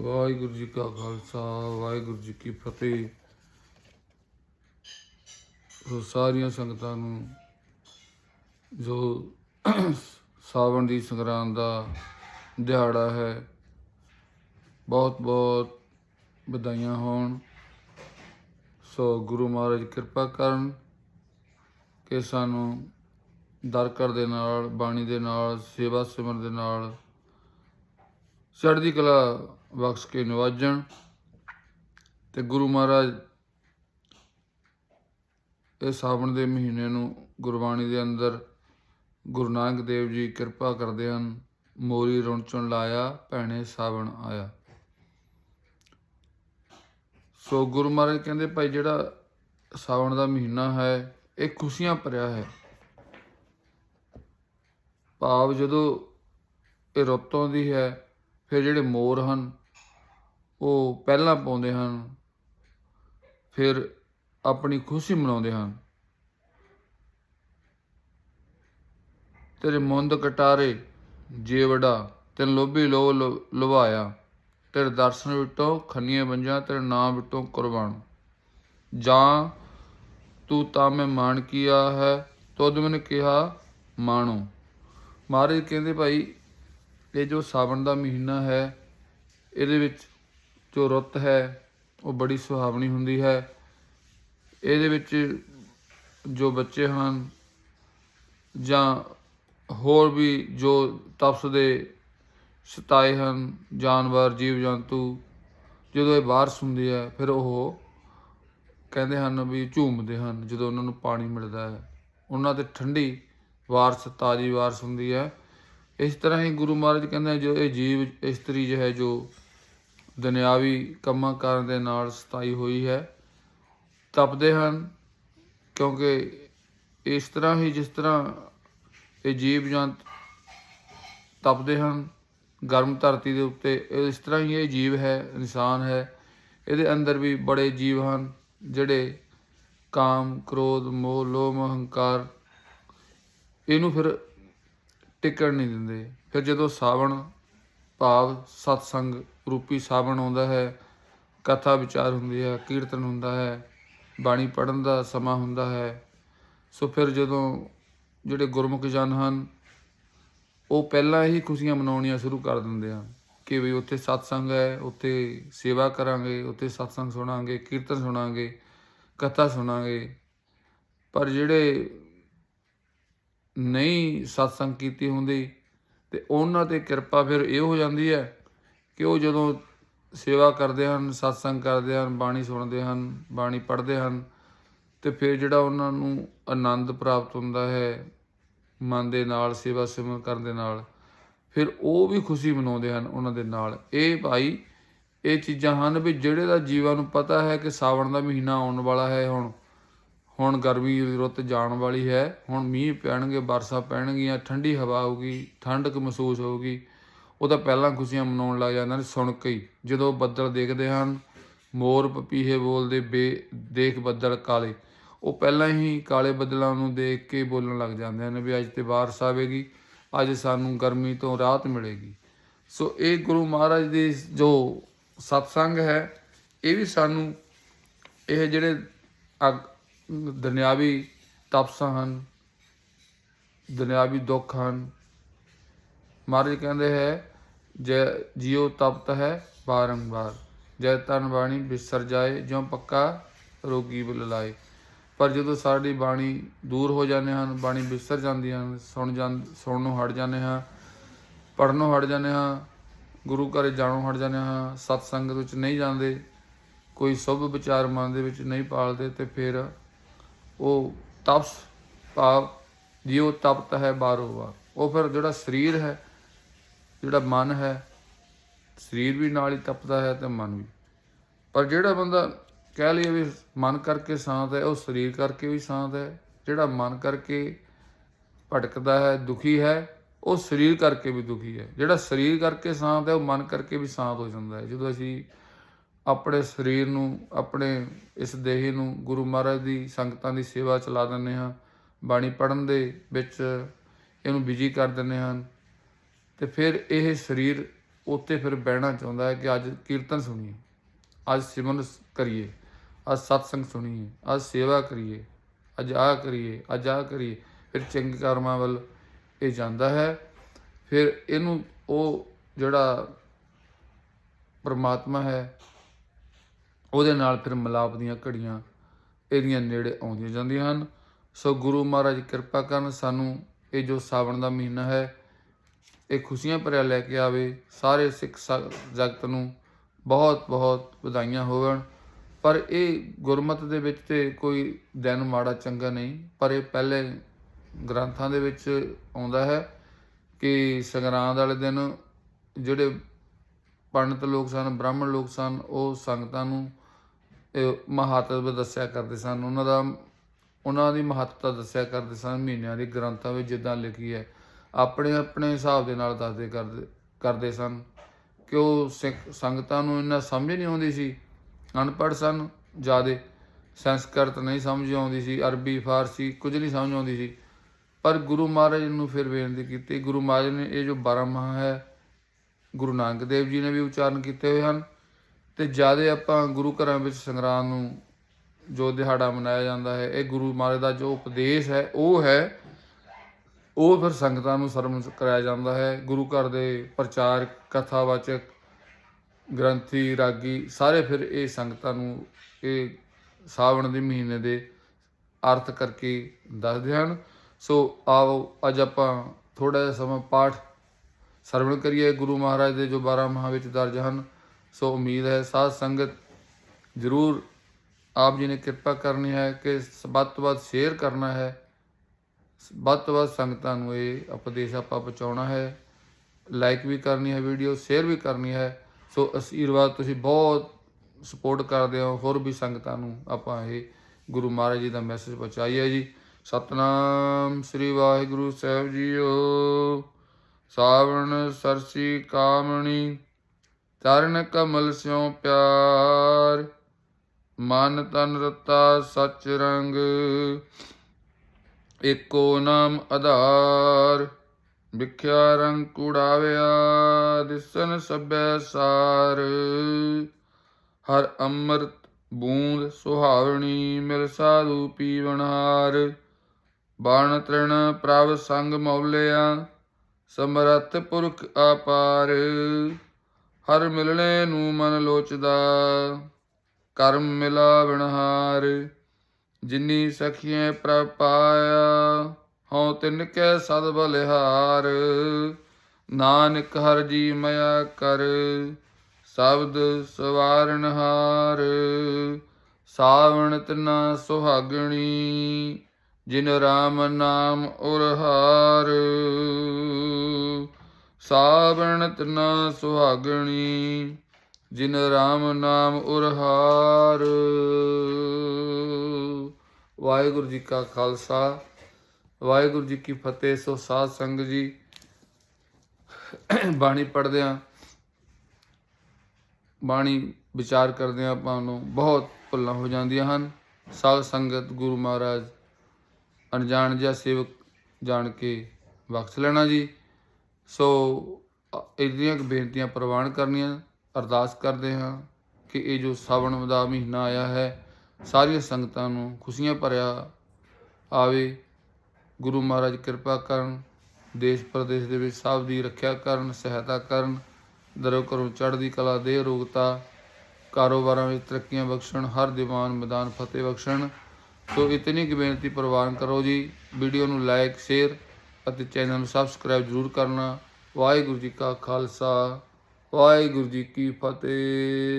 ਵਾਹਿਗੁਰੂ ਜੀ ਕਾ ਖਾਲਸਾ, ਵਾਹਿਗੁਰੂ ਜੀ ਕੀ ਫਤਿਹ। ਸੋ ਸਾਰੀਆਂ ਸੰਗਤਾਂ ਨੂੰ ਜੋ ਸਾਵਣ ਦੀ ਸੰਗਰਾਂਦ ਦਾ ਦਿਹਾੜਾ ਹੈ ਬਹੁਤ ਬਹੁਤ ਵਧਾਈਆਂ ਹੋਣ। ਸੋ ਗੁਰੂ ਮਹਾਰਾਜ ਕਿਰਪਾ ਕਰਨ ਕਿ ਸਾਨੂੰ ਦਰਕਰ ਦੇ ਨਾਲ, ਬਾਣੀ ਦੇ ਨਾਲ, ਸੇਵਾ ਸਿਮਰਨ ਦੇ ਨਾਲ, ਚੜ੍ਹਦੀ ਕਲਾ ਬਖਸ਼ ਕੇ ਨਿਵਾਜਣ ਤੇ ਗੁਰੂ ਮਹਾਰਾਜ ਇਹ ਸਾਵਣ ਦੇ ਮਹੀਨੇ ਨੂੰ ਗੁਰਬਾਣੀ ਦੇ ਅੰਦਰ ਗੁਰੂ ਨਾਨਕ ਦੇਵ ਜੀ ਕਿਰਪਾ ਕਰਦੇ ਹਨ, ਮੋਰੀ ਰੁਣਚਣ ਲਾਇਆ, ਭੈਣੇ ਸਾਵਣ ਆਇਆ। ਸੋ ਗੁਰੂ ਮਹਾਰਾਜ ਕਹਿੰਦੇ, ਭਾਈ ਜਿਹੜਾ ਸਾਵਣ ਦਾ ਮਹੀਨਾ ਹੈ, ਇਹ ਖੁਸ਼ੀਆਂ ਭਰਿਆ ਹੈ। ਭਾਵ ਜਦੋਂ ਇਹ ਰੁੱਤ ਆਉਂਦੀ ਹੈ, ਫਿਰ ਜਿਹੜੇ ਮੋਰ ਹਨ ਉਹ ਪਹਿਲਾਂ ਪਾਉਂਦੇ ਹਨ, ਫਿਰ ਆਪਣੀ ਖੁਸ਼ੀ ਮਨਾਉਂਦੇ ਹਨ। ਤੇਰੇ ਮੁੰਦ ਕਟਾਰੇ ਜੇਵੜਾ ਤੈਨੂੰ ਲੋਭੀ ਲੋ ਲੁ- ਤੇਰੇ ਦਰਸ਼ਨ ਵਿਟੋ ਖੰਨੀਆਂ ਬੰਜਾਂ, ਤੇਰੇ ਨਾਮ ਵਿਟੋ ਕੁਰਬਾਨ। ਜਾਂ ਤੂੰ ਤਾਂ ਮੈਂ ਮਾਣ ਕੀਆ ਹੈ ਤੁਧ ਮੈਨੂੰ ਕਿਹਾ, ਮਾਣੋ। ਮਹਾਰਾਜ ਕਹਿੰਦੇ ਭਾਈ, ਇਹ ਜੋ ਸਾਵਣ ਦਾ ਮਹੀਨਾ ਹੈ, ਇਹਦੇ ਵਿੱਚ ਜੋ ਰੁੱਤ ਹੈ, ਉਹ ਬੜੀ ਸੁਹਾਵਣੀ ਹੁੰਦੀ ਹੈ। ਇਹਦੇ ਵਿੱਚ ਜੋ ਬੱਚੇ ਹਨ ਜਾਂ ਹੋਰ ਵੀ ਜੋ ਤਪਸ ਦੇ ਸਤਾਏ ਹਨ, ਜਾਨਵਰ ਜੀਵ ਜੰਤੂ ਜਦੋਂ ਇਹ ਬਾਰਿਸ਼ ਹੁੰਦੀ ਹੈ ਫਿਰ ਉਹ ਕਹਿੰਦੇ ਹਨ ਵੀ ਝੂਮਦੇ ਹਨ, ਜਦੋਂ ਉਹਨਾਂ ਨੂੰ ਪਾਣੀ ਮਿਲਦਾ ਹੈ। ਉਹਨਾਂ ਤੇ ਠੰਡੀ ਵਾਰਸ, ਤਾਜੀ ਵਾਰਸ ਹੁੰਦੀ ਹੈ। ਇਸ ਤਰ੍ਹਾਂ ਹੀ ਗੁਰੂ ਮਹਾਰਾਜ ਕਹਿੰਦੇ ਜੋ ਇਹ ਜੀਵ ਇਸਤਰੀ ਜੋ ਹੈ, ਜੋ ਦੁਨਿਆਵੀ ਕੰਮਾਂ ਕਾਰਾਂ ਦੇ ਨਾਲ ਸਤਾਈ ਹੋਈ ਹੈ। ਤਪਦੇ ਹਨ ਕਿਉਂਕਿ ਇਸ ਤਰ੍ਹਾਂ ਹੀ ਜਿਸ ਤਰ੍ਹਾਂ ਇਹ ਜੀਵ ਜੰਤ ਤਪਦੇ ਹਨ, ਗਰਮ ਧਰਤੀ ਦੇ ਉੱਤੇ ਇਸ ਤਰ੍ਹਾਂ ਹੀ ਇਹ ਜੀਵ ਹੈ, ਇਨਸਾਨ ਹੈ। ਇਹਦੇ ਅੰਦਰ ਵੀ ਬੜੇ ਜੀਵ ਹਨ, ਜਿਹੜੇ ਕਾਮ, ਕ੍ਰੋਧ, ਮੋਹ, ਲੋਭ, ਅਹੰਕਾਰ ਇਹਨੂੰ ਫਿਰ ਟਿਕਣ ਨਹੀਂ ਦਿੰਦੇ। ਫਿਰ ਜਦੋਂ ਸਾਵਣ, ਭਾਵ, ਸਤਸੰਗ ਰੂਪੀ ਸਾਵਣ ਆਉਂਦਾ ਹੈ, ਕਥਾ ਵਿਚਾਰ ਹੁੰਦੀ ਹੈ, ਕੀਰਤਨ ਹੁੰਦਾ ਹੈ, ਬਾਣੀ ਪੜਨ ਦਾ ਸਮਾਂ ਹੁੰਦਾ ਹੈ। ਸੋ ਫਿਰ ਜਦੋਂ ਜਿਹੜੇ ਗੁਰਮੁਖ ਜਨ ਹਨ, ਉਹ ਪਹਿਲਾਂ ਹੀ ਖੁਸ਼ੀਆਂ ਮਨਾਉਣੀਆਂ ਸ਼ੁਰੂ ਕਰ ਦਿੰਦੇ ਹਨ ਕਿ ਵੀ ਉੱਥੇ ਸਤਸੰਗ ਹੈ, ਉੱਥੇ ਸੇਵਾ ਕਰਾਂਗੇ, ਉੱਥੇ ਸਤਸੰਗ ਸੁਣਾਂਗੇ, ਕੀਰਤਨ ਸੁਣਾਂਗੇ, ਕਥਾ ਸੁਣਾਂਗੇ। ਪਰ ਜਿਹੜੇ ਨਹੀਂ ਸਤਸੰਗ ਕੀਤੀ ਹੁੰਦੀ ਤੇ ਉਹਨਾਂ ਤੇ ਕਿਰਪਾ ਫਿਰ ਇਹ ਹੋ ਜਾਂਦੀ ਹੈ ਕਿ ਉਹ ਜਦੋਂ ਸੇਵਾ ਕਰਦੇ ਹਨ, ਸਤਸੰਗ ਕਰਦੇ ਹਨ, ਬਾਣੀ ਸੁਣਦੇ ਹਨ, ਬਾਣੀ ਪੜ੍ਹਦੇ ਹਨ, ਤੇ ਫਿਰ ਜਿਹੜਾ ਉਹਨਾਂ ਨੂੰ ਆਨੰਦ ਪ੍ਰਾਪਤ ਹੁੰਦਾ ਹੈ ਮਨ ਦੇ ਨਾਲ, ਸੇਵਾ ਸਿਮਰਨ ਕਰਨ ਦੇ ਨਾਲ, ਫਿਰ ਉਹ ਵੀ ਖੁਸ਼ੀ ਮਨਾਉਂਦੇ ਹਨ ਉਹਨਾਂ ਦੇ ਨਾਲ। ਇਹ ਭਾਈ, ਇਹ ਚੀਜ਼ਾਂ ਹਨ ਵੀ ਜਿਹੜੇ ਦਾ ਜੀਵਾਂ ਨੂੰ ਪਤਾ ਹੈ ਕਿ ਸਾਵਣ ਦਾ ਮਹੀਨਾ ਆਉਣ ਵਾਲਾ ਹੈ, ਹੁਣ ਹੁਣ ਗਰਮੀ ਦੀ ਰੁੱਤ ਜਾਣ ਵਾਲੀ ਹੈ, ਹੁਣ ਮੀਂਹ ਪੈਣਗੇ, ਬਰਸਾਂ ਪੈਣਗੀਆਂ, ਠੰਡੀ ਹਵਾ ਆਊਗੀ, ਠੰਡਕ ਮਹਿਸੂਸ ਹੋਊਗੀ ਉਹ ਤਾਂ ਪਹਿਲਾਂ ਖੁਸ਼ੀਆਂ ਮਨਾਉਣ ਲੱਗ ਜਾਂਦੇ ਨੇ, ਸੁਣ ਕੇ ਹੀ। ਜਦੋਂ ਬੱਦਲ ਦੇਖਦੇ ਹਨ, ਮੋਰ ਪਪੀਹੇ ਬੋਲਦੇ ਬੇ, ਦੇਖ ਬੱਦਲ ਕਾਲੇ। ਉਹ ਪਹਿਲਾਂ ਹੀ ਕਾਲੇ ਬੱਦਲਾਂ ਨੂੰ ਦੇਖ ਕੇ ਬੋਲਣ ਲੱਗ ਜਾਂਦੇ ਹਨ ਵੀ ਅੱਜ ਤੇ ਬਾਰਿਸ਼ ਆਵੇਗੀ, ਅੱਜ ਸਾਨੂੰ ਗਰਮੀ ਤੋਂ ਰਾਹਤ ਮਿਲੇਗੀ। ਸੋ ਇਹ ਗੁਰੂ ਮਹਾਰਾਜ ਦੀ ਜੋ ਸਤਸੰਗ ਹੈ, ਇਹ ਵੀ ਸਾਨੂੰ ਇਹ ਜਿਹੜੇ ਅਗ- ਦੁਨਿਆਵੀ ਤਪਸਾਂ ਹਨ, ਦੁਨਿਆਵੀ ਦੁੱਖ ਹਨ, ਮਹਾਰਾਜ ਕਹਿੰਦੇ ਹੈ ਜੈ ਜਿਉ ਤਪਤ ਹੈ ਬਾਰੰਬਾਰ ਜੈ ਤਨ ਬਾਣੀ ਬਿਸਰ ਜਾਏ, ਜਿਉ ਪੱਕਾ ਰੋਗੀ ਬੁਲ ਲਾਏ। ਪਰ ਜਦੋਂ ਸਾਡੀ ਬਾਣੀ ਦੂਰ ਹੋ ਜਾਂਦੇ ਹਨ, ਬਾਣੀ ਬਿਸਰ ਜਾਂਦੀਆਂ ਹਨ, ਸੁਣ ਜਾਂ, ਸੁਣਨ ਨੂੰ ਹਟ ਜਾਂਦੇ ਹਾਂ ਪੜਨੋਂ ਹਟ ਜਾਂਦੇ ਹਾਂ, ਗੁਰੂ ਘਰੇ ਜਾਣੋਂ ਹਟ ਜਾਂਦੇ ਹਾਂ, ਸਤ ਸੰਗਤ ਵਿੱਚ ਨਹੀਂ ਜਾਂਦੇ, ਕੋਈ ਸੁਭ ਵਿਚਾਰ ਮਨ ਦੇ ਵਿੱਚ ਨਹੀਂ ਪਾਲਦੇ, ਤੇ ਫਿਰ ਉਹ ਤਪਸ ਭਾਵ ਜਿਉ ਤਪਤ ਹੈ ਬਾਰੋ ਬਾਰ ਉਹ ਫਿਰ ਜਿਹੜਾ ਸਰੀਰ ਹੈ ਜਿਹੜਾ ਮਨ ਹੈ, ਸਰੀਰ ਵੀ ਨਾਲ ਹੀ ਤਪਦਾ ਹੈ ਤੇ ਮਨ ਵੀ। ਪਰ ਜਿਹੜਾ ਬੰਦਾ ਕਹਿ ਲਈਏ ਵੀ ਮਨ ਕਰਕੇ ਸ਼ਾਂਤ ਹੈ, ਉਹ ਸਰੀਰ ਕਰਕੇ ਵੀ ਸ਼ਾਂਤ ਹੈ। ਜਿਹੜਾ ਮਨ ਕਰਕੇ ਭਟਕਦਾ ਹੈ, ਦੁਖੀ ਹੈ, ਉਹ ਸਰੀਰ ਕਰਕੇ ਵੀ ਦੁਖੀ ਹੈ। ਜਿਹੜਾ ਸਰੀਰ ਕਰਕੇ ਸ਼ਾਂਤ ਹੈ, ਉਹ ਮਨ ਕਰਕੇ ਵੀ ਸ਼ਾਂਤ ਹੋ ਜਾਂਦਾ ਹੈ। ਜਦੋਂ ਅਸੀਂ ਆਪਣੇ ਸਰੀਰ ਨੂੰ, ਆਪਣੇ ਇਸ ਦੇਹ ਨੂੰ ਗੁਰੂ ਮਹਾਰਾਜ ਦੀ ਸੰਗਤਾਂ ਦੀ ਸੇਵਾ ਚਲਾ ਦਿੰਦੇ ਹਾਂ, ਬਾਣੀ ਪੜਨ ਦੇ ਵਿੱਚ ਇਹਨੂੰ ਬਿਜ਼ੀ ਕਰ ਦਿੰਦੇ ਹਨ ਤੇ ਫਿਰ ਇਹ ਸਰੀਰ ਉੱਥੇ ਫਿਰ ਬਹਿਣਾ ਚਾਹੁੰਦਾ ਹੈ ਕਿ ਅੱਜ ਕੀਰਤਨ ਸੁਣੀਏ, ਅੱਜ ਸਿਮਰਨ ਸ- ਕਰੀਏ, ਅੱਜ ਸਤਸੰਗ ਸੁਣੀਏ, ਅੱਜ ਸੇਵਾ ਕਰੀਏ, ਅੱਜ ਆ ਕਰੀਏ, ਅੱਜ ਆ ਕਰੀਏ, ਫਿਰ ਚੰਗੇ ਕਰਮਾਂ ਵੱਲ ਇਹ ਜਾਂਦਾ ਹੈ। ਫਿਰ ਇਹਨੂੰ ਉਹ ਜਿਹੜਾ ਪਰਮਾਤਮਾ ਹੈ, ਉਹਦੇ ਨਾਲ ਫਿਰ ਮਿਲਾਪ ਦੀਆਂ ਘੜੀਆਂ ਇਹਦੀਆਂ ਨੇੜੇ ਆਉਂਦੀਆਂ ਜਾਂਦੀਆਂ ਹਨ। ਸੋ ਗੁਰੂ ਮਹਾਰਾਜ ਕਿਰਪਾ ਕਰਨ ਸਾਨੂੰ ਇਹ ਜੋ ਸਾਵਣ ਦਾ ਮਹੀਨਾ ਹੈ ਇਹ ਖੁਸ਼ੀਆਂ ਭਰਿਆ ਲੈ ਕੇ ਆਵੇ, ਸਾਰੇ ਸਿੱਖ ਸ- ਜਗਤ ਨੂੰ ਬਹੁਤ ਬਹੁਤ ਵਧਾਈਆਂ ਹੋਵਣ। ਪਰ ਇਹ ਗੁਰਮਤ ਦੇ ਵਿੱਚ ਤੇ ਕੋਈ ਦਿਨ ਮਾੜਾ ਚੰਗਾ ਨਹੀਂ, ਪਰ ਇਹ ਪਹਿਲੇ ਗ੍ਰੰਥਾਂ ਦੇ ਵਿੱਚ ਆਉਂਦਾ ਹੈ ਕਿ ਸੰਗਰਾਂਦ ਵਾਲੇ ਦਿਨ ਜਿਹੜੇ ਪੰਡਤ ਲੋਕ ਸਨ, ਬ੍ਰਾਹਮਣ ਲੋਕ ਸਨ, ਉਹ ਸੰਗਤਾਂ ਨੂੰ ਇਹ ਮਹੱਤਵ ਦੱਸਿਆ ਕਰਦੇ ਸਨ। ਉਹਨਾਂ ਦਾ, ਉਹਨਾਂ ਦੀ ਮਹੱਤਤਾ ਦੱਸਿਆ ਕਰਦੇ ਸਨ। ਮਹੀਨਿਆਂ ਦੇ ਗ੍ਰੰਥਾਂ ਵਿੱਚ ਜਿੱਦਾਂ ਲਿਖੀ ਹੈ ਆਪਣੇ ਆਪਣੇ ਹਿਸਾਬ ਦੇ ਨਾਲ ਦੱਸਦੇ ਕਰਦੇ ਕਰਦੇ ਸਨ। ਕਿ ਉਹ ਸਿੱਖ ਸੰਗਤਾਂ ਨੂੰ ਇੰਨਾ ਸਮਝ ਨਹੀਂ ਆਉਂਦੀ ਸੀ? ਅਨਪੜ੍ਹ ਸਨ, ਜਿਆਦੇ। ਸੰਸਕ੍ਰਿਤ ਨਹੀਂ ਸਮਝ ਆਉਂਦੀ ਸੀ, ਅਰਬੀ, ਫਾਰਸੀ ਕੁਝ ਨਹੀਂ ਸਮਝ ਆਉਂਦੀ ਸੀ। ਪਰ ਗੁਰੂ ਮਹਾਰਾਜ ਨੂੰ ਫਿਰ ਬੇਨਤੀ ਕੀਤੀ, ਗੁਰੂ ਮਹਾਰਾਜ ਨੇ ਇਹ ਜੋ 12 ਮਾਹ ਹੈ, ਗੁਰੂ ਨਾਨਕ ਦੇਵ ਜੀ ਨੇ ਵੀ ਉਚਾਰਨ ਕੀਤੇ ਹੋਏ ਹਨ। ਤੇ ਜ਼ਿਆਦਾ ਆਪਾਂ ਗੁਰੂ ਘਰਾਂ ਵਿੱਚ ਸੰਗਰਾਮ ਨੂੰ ਜੋ ਦਿਹਾੜਾ ਮਨਾਇਆ ਜਾਂਦਾ ਹੈ, ਇਹ ਗੁਰੂ ਮਹਾਰਾਜ ਦਾ ਜੋ ਉਪਦੇਸ਼ ਹੈ, ਉਹ ਹੈ ਉਹ ਫਿਰ ਸੰਗਤਾਂ ਨੂੰ ਸਰਵਣ ਕਰਾਇਆ ਜਾਂਦਾ ਹੈ। ਗੁਰੂ ਘਰ ਦੇ ਪ੍ਰਚਾਰ ਕਥਾਵਾਚਕ ਗ੍ਰੰਥੀ, ਰਾਗੀ ਸਾਰੇ ਫਿਰ ਇਹ ਸੰਗਤਾਂ ਨੂੰ ਇਹ ਸਾਵਣ ਦੇ ਮਹੀਨੇ ਦੇ ਅਰਥ ਕਰਕੇ ਦੱਸਦੇ ਹਨ। ਸੋ ਆਓ ਅੱਜ ਆਪਾਂ ਥੋੜਾ ਜਿਹਾ ਸਮਾਂ ਪਾਠ ਸਰਵਣ ਕਰੀਏ। ਗੁਰੂ ਮਹਾਰਾਜ ਦੇ ਜੋ 12 ਮਹਾਂ ਵਿੱਚ ਦਰਜ ਹਨ, ਸੋ ਉਮੀਦ ਹੈ ਸਾਧ ਸੰਗਤ ਜ਼ਰੂਰ ਆਪ ਜੀ ਨੇ ਕਿਰਪਾ ਕਰਨੀ ਹੈ ਕਿ ਸ- ਵੱਧ ਤੋਂ ਵੱਧ ਸ਼ੇਅਰ ਕਰਨਾ ਹੈ। ਵੱਧ ਤੋਂ ਵੱਧ ਸੰਗਤਾਂ ਨੂੰ ਇਹ ਉਪਦੇਸ਼ ਆਪਾਂ ਪਹੁੰਚਾਉਣਾ ਹੈ। ਲਾਈਕ ਵੀ ਕਰਨੀ ਹੈ ਵੀਡੀਓ ਸ਼ੇਅਰ ਵੀ ਕਰਨੀ ਹੈ। ਸੋ ਅਸ਼ੀਰਵਾਦ ਤੁਸੀਂ ਬਹੁਤ ਸਪੋਰਟ ਕਰਦੇ ਹੋ, ਹੋਰ ਵੀ ਸੰਗਤਾਂ ਨੂੰ ਆਪਾਂ ਇਹ ਗੁਰੂ ਮਹਾਰਾਜ ਜੀ ਦਾ ਮੈਸੇਜ ਪਹੁੰਚਾਈਏ ਜੀ। ਸਤਨਾਮ ਸ੍ਰੀ ਵਾਹਿਗੁਰੂ ਸਾਹਿਬ ਜੀਓ। ਸਾਵਣ ਸਰਸੀ ਕਾਮਣੀ ਚਰਨ ਕਮਲ ਸਿਉ ਪਿਆਰ, ਮਨ ਤਨ ਰਤਾ ਸਚ ਰੰਗ। ਏਕੋ ਨਾਮ ਆਧਾਰ, ਵਿਖਿਆ ਰੰਗ ਕੁੜਾਵਿਆ ਦਿਸਨ ਸਭੈ ਸਾਰ। ਹਰ ਅੰਮ੍ਰਿਤ ਬੂੰਦ ਸੁਹਾਵਣੀ ਮਿਲ ਸਾਧੂ ਪੀਵਣਹਾਰ ਬਾਣ ਤ੍ਰਿਣ ਪ੍ਰਭ ਸੰਗ ਮੌਲਿਆ, ਸਮਰੱਥ ਪੁਰਖ ਆਪਾਰ ਹਰ ਮਿਲਣੇ ਨੂੰ ਮਨ ਲੋਚਦਾ, ਕਰਮ ਮਿਲਾ ਬਿਨਹਾਰ ਜਿਨੀ ਸਖੀਏ ਪ੍ਰਭ ਪਾਇਆ, ਹਉ ਤਿਨ ਕੈ ਸਦ ਬਲਿਹਾਰ। ਨਾਨਕ ਹਰ ਜੀ ਮਇਆ ਕਰ, ਸ਼ਬਦ ਸਵਾਰਨਹਾਰ ਸਾਵਣ ਤਨਾ ਸੁਹਾਗਣੀ, ਜਿਨ ਰਾਮ ਨਾਮ ਉਰਹਾਰ। ਸਾਵਣ ਤਨਾ ਸੁਹਾਗਣੀ, ਜਿਨ ਰਾਮ ਨਾਮ ਉਰਹਾਰ। ਵਾਹਿਗੁਰੂ ਜੀ ਕਾ ਖਾਲਸਾ, ਵਾਹਿਗੁਰੂ ਜੀ ਕੀ ਫਤਿਹ। ਸੋ ਸਾਧ ਸੰਗ ਜੀ, ਬਾਣੀ ਪੜ੍ਹਦੇ ਆ ਬਾਣੀ ਵਿਚਾਰ ਕਰਦੇ ਆ ਆਪਾਂ ਨੂੰ ਬਹੁਤ ਭੁੱਲਾਂ ਹੋ ਜਾਂਦੀਆਂ ਹਨ। ਸਾਧ ਸੰਗਤ, ਗੁਰੂ ਮਹਾਰਾਜ, ਅਣਜਾਣ ਜਿਹਾ ਸੇਵਕ ਜਾਣ ਕੇ ਬਖਸ਼ ਲੈਣਾ ਜੀ। ਸੋ ਅ- ਇਹਦੀਆਂ ਕੁ ਬੇਨਤੀਆਂ ਪ੍ਰਵਾਨ ਕਰਨੀਆਂ, ਅਰਦਾਸ ਕਰਦੇ ਹਾਂ ਕਿ ਇਹ ਜੋ ਸਾਵਣ ਦਾ ਮਹੀਨਾ ਆਇਆ ਹੈ ਸਾਰੀਆਂ ਸੰਗਤਾਂ ਨੂੰ ਖੁਸ਼ੀਆਂ ਭਰਿਆ ਆਵੇ। ਗੁਰੂ ਮਹਾਰਾਜ ਕਿਰਪਾ ਕਰਨ, ਦੇਸ਼ ਪ੍ਰਦੇਸ਼ ਦੇ ਵਿੱਚ ਸਭ ਦੀ ਰੱਖਿਆ ਕਰਨ, ਸਹਾਇਤਾ ਕਰਨ, ਦਰੋ ਕਰੋ ਚੜ੍ਹਦੀ ਕਲਾ ਦੇ ਰੋਗਤਾ, ਕਾਰੋਬਾਰਾਂ ਵਿੱਚ ਤਰੱਕੀਆਂ ਬਖਸ਼ਣ, ਹਰ ਦੀਵਾਨ ਮੈਦਾਨ ਫਤਿਹ ਬਖਸ਼ਣ। ਸੋ ਇਤਨੀ ਕੁ ਬੇਨਤੀ ਪ੍ਰਵਾਨ ਕਰੋ ਜੀ। ਵੀਡੀਓ ਨੂੰ ਲਾਈਕ ਸ਼ੇਅਰ ਅਤੇ ਚੈਨਲ ਨੂੰ ਸਬਸਕ੍ਰਾਈਬ ਜ਼ਰੂਰ ਕਰਨਾ। ਵਾਹਿਗੁਰੂ ਜੀ ਕਾ ਖਾਲਸਾ, ਵਾਹਿਗੁਰੂ ਜੀ ਕੀ ਫਤਿਹ।